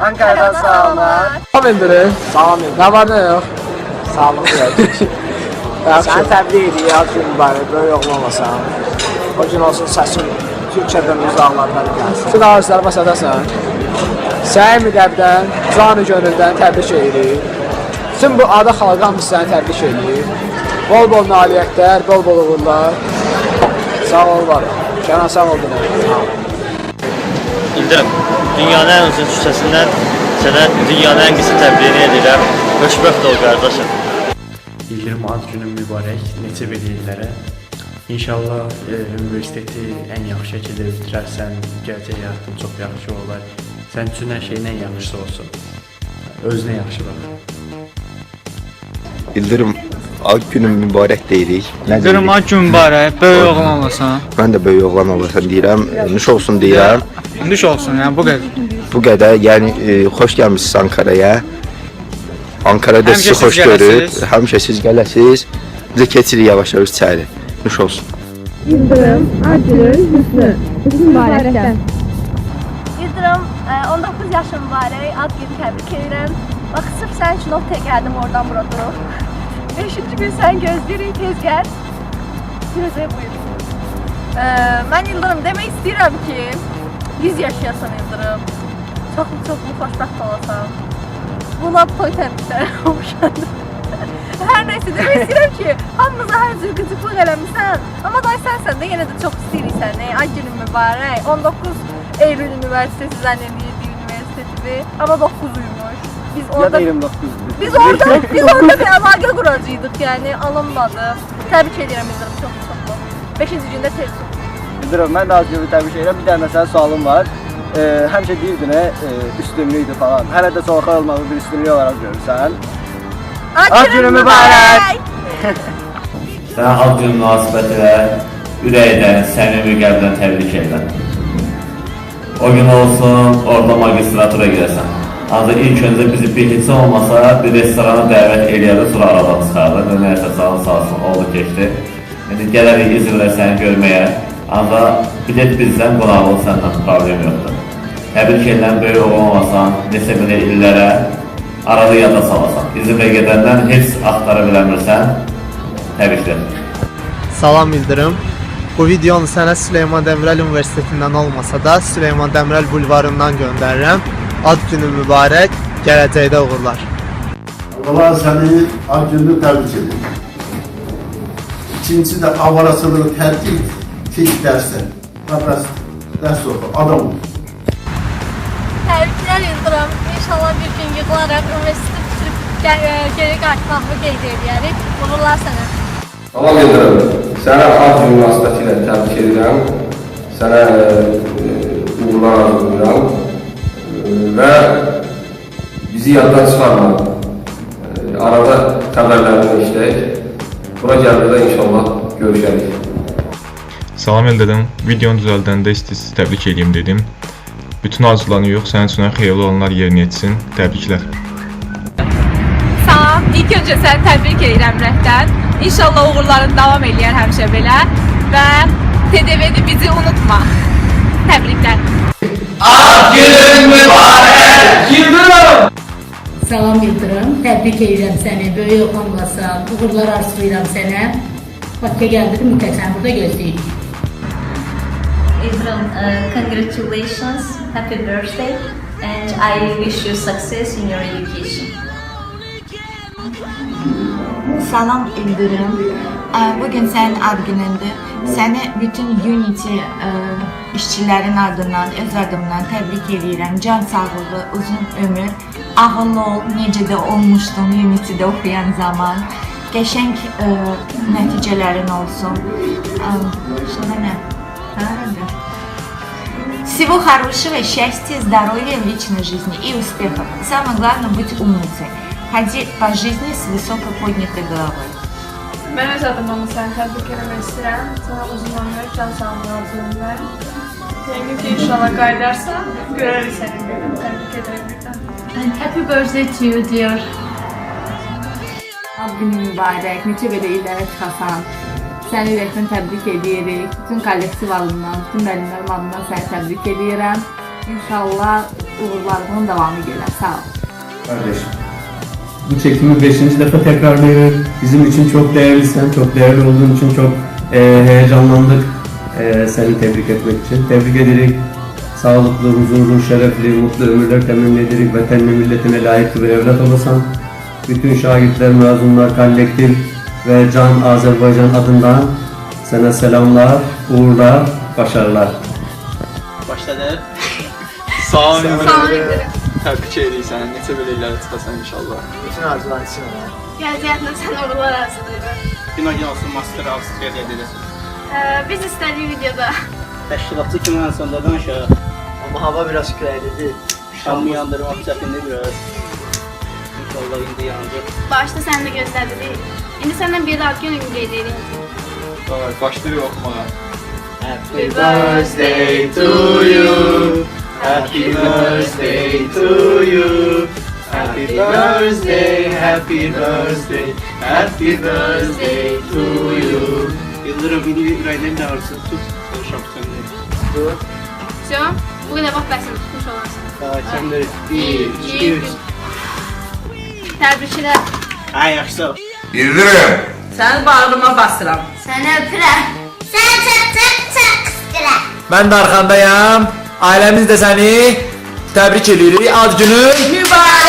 Ankara'dan sağlar. Salam Endirin. Salam Nə var nə yox? Sağlık ver. Yaxşı. Sen edir ya gün mübarək, böyük oğlan olasan. O gün olsun səsin Türkiyədən uzaqlardan gəlsin. Bütün arzular basadasan. Sənin müqəbdən, canı gönüldən təbrik edirik. Bütün bu ada xalqı hamısı səni təbrik edir. Bol bol nailiyyətlər, bol bol uğurlar. Sağ ol var. Kənan sağ ol dinə. İldirim, dünyanın en uzun küçəsindən sənə dünyanın en qısa təbliğini edirəm. Xoşbəxt ol qardaşım. İldirim ad günün mübarək, neçə bir illərə. İnşallah e, universiteti ən yaxşı şəkildə bitirərsən, gələcək həyatın çox yaxşı olar. Sən üçün hər şeyin ən yaxşısı olsun. Özünə yaxşı bax. İldirim ad günün mübarək deyirik. Nə Görüm ay gün mübarək, böyük oğlan olasan. Mən də böyük oğlan olasan deyirəm. Nuş olsun deyirəm. Düş olsun, yəni bu qədər. Bu qədər, yəni e, xoş gəlmisiniz Ankaraya. Ankarada sizi siz xoş gələsiz. Həmişə siz gələsiz. Bizə keçirik yavaş-yavaş içəri. Nuş olsun. Yıldırım, e, 19 yaşım var, ad günü təbrik edirəm. Bax, sırf sənin üçün optaya gəldim oradan bura durub. 5-ci gün sən gözləyirik, tez gəl. Gözə buyur. E, mən Yıldırım demək istəyirəm ki, 100 yaşayasan Yıldırım. Çoxlu çoxlu xoşbəxt olasan. Buna toy təbriklər olmuşandı. Hər nəsə demək istəyirəm ki, hamımıza hər cür qıcıqlıq eləmisən. Amma day sənsən də yenə də çox istəyirik səni. Ay günün mübarək. 19 Eylül Üniversitesi zannediyordu üniversitesi. Ama 9'uymuş. Biz Ya orada da 29. biz orada biz orada bir əlaqə quracaqdıq yəni alınmadı. Təbrik edirəm Yıldırım çox çox. 5-ci gündə tez. Bildirim, mən də az günü təbrik edirəm. Bir dənə sənin sualım var. E, həmişə deyirdin, e, üstünlüydü falan. Hələ də soğuq olmağı bir üstünlük olaraq görürsən. Ad günün mübarək. Sənə ad günü münasibətilə ürəkdən, səmimi qəlbdən təbrik edirəm. O gün olsun, orada magistratura girəsən. Ancaq ilk öncə bizi bir heç olmasa bir restorana dəvət eləyəndə sonra aradan çıxardı. Və nəyəsə sağ ol, sağ olsun, oldu keçdi. İndi gələrik İzmirə səni görməyə. Ancaq bilet bizdən qonaqlıq səndən problem yoxdur. Təbrik edirəm, böyük oğlan olasan, neçə belə illərə arada yada salasan. İzmirə gedəndən heç axtara biləmirsən. Təbriklər. Salam Yıldırım. Bu videonu sənə Süleyman Demirel Universitetindən olmasa da Süleyman Demirel bulvarından göndərirəm. Ad günün mübarək, gələcəkdə uğurlar. Allah səni ad gününü təbrik edir. İkincisi də avarasılığı tərk et, keç dərsə. Bəs dərs oxu, adam ol. Təbriklər Yıldırım. İnşallah bir gün yığılaraq universiteti bitirib gə- e, geri qayıtmağı qeyd edərik. Uğurlar sənə. Salam edirəm. Sənə ad günü münasibətilə təbrik edirəm. Sənə e, uğurlar arzulayıram. E, Və bizi yaddan çıxarma. E, Arada xəbərlərini işləyək. Bura gəldidə inşallah görüşərik. Salam Eldadım. Videonu düzəldəndə istəyirsiniz təbrik edeyim dedim. Bütün arzularını yox, sənin üçün xeyirli olanlar yerinə yetsin. Təbriklər. Salam. İlk öncə səni təbrik edirəm rəhbər. İnşallah uğurların davam eləyər həmişə belə və TDV-ni bizi unutma. Salam Yıldırım, təbrik edirəm səni, böyük oğlan olasan, uğurlar arzulayıram sənə. Bakıya gəldim, mütləq səni burada gözləyirik. Idram, uh, congratulations, happy birthday, and I wish you success in your education. Salam İldirim. Bugün sənin ad günündür. Səni bütün Unity işçilərin adından, öz adımdan təbrik edirəm. Can sağlığı, uzun ömür, ağıllı ol, necə də olmuşdun Unity-də oxuyan zaman. Qəşəng nəticələrin olsun. Sonra nə? Правильно? Всего хорошего, счастья, здоровья в личной жизни и успехов. Самое главное быть умницей. Ходи по жизни с высоко поднятой головой. Mən öz adımdan səni təbrik etmək istəyirəm. Sənə uzun ömür, can sağlığı arzulayıram. Yəqin ki, inşallah qayıdarsan, görərik səni. Təbrik edirəm birdən. And happy birthday to you dear. Ad günün mübarək, neçə belə illərə çıxasan. Səni ürəkdən təbrik edirik. Bütün kollektiv adından, bütün müəllimlərim adından səni təbrik edirəm. İnşallah uğurlarının davamı gələr. Sağ ol. Kardeşim. Bu çekimi 5. defa tekrarlıyoruz. Bizim için çok değerlisin. Çok değerli olduğun için çok e, heyecanlandık. E, seni tebrik etmek için. Tebrik ederek sağlıklı, huzurlu, şerefli, mutlu ömürler temenni ederek vatanına milletine layık bir evlat olasan. Bütün şahitler, mezunlar, kolektif ve Can Azerbaycan adından sana selamlar, uğurlar, başarılar. Başladı. Sağ ol. Sağ ol Edirik səni. Neçə belə illərə çıxasan inşallah. Bütün arzular için olar. Gələcəkdə sən uğurlar arzulayıram. Günah olsun master Avstriya edirsən. Ee, Biz istədiyi videoda Təşkilatçı kimi en sonunda danışa. Ama hava biraz küləklidir. Şamı yandırmaq çətindir biraz. İnşallah indi yandı. başda səni də gözlədirik. İndi səndən bir ad günü qeyd edirik. Başlayırıq oxumağa. Happy birthday to you. Happy birthday to you. Happy birthday, happy birthday, happy birthday to you. Yıldırım beni yüreğinden de ağrısın. Tut. Konuşam seninle. Sen bugün de bak ben seni tutmuş olansın. Daha kendileri. Bir, iki, üç. Tebrikçiler. Ay yaxşı. Yıldırım. Səni bağrıma basıram. Səni öpürəm. Sən çək çək çək istəyirəm. Mən də arxandayam. Ailəmiz də səni təbrik edirik. Ad günün Mübarək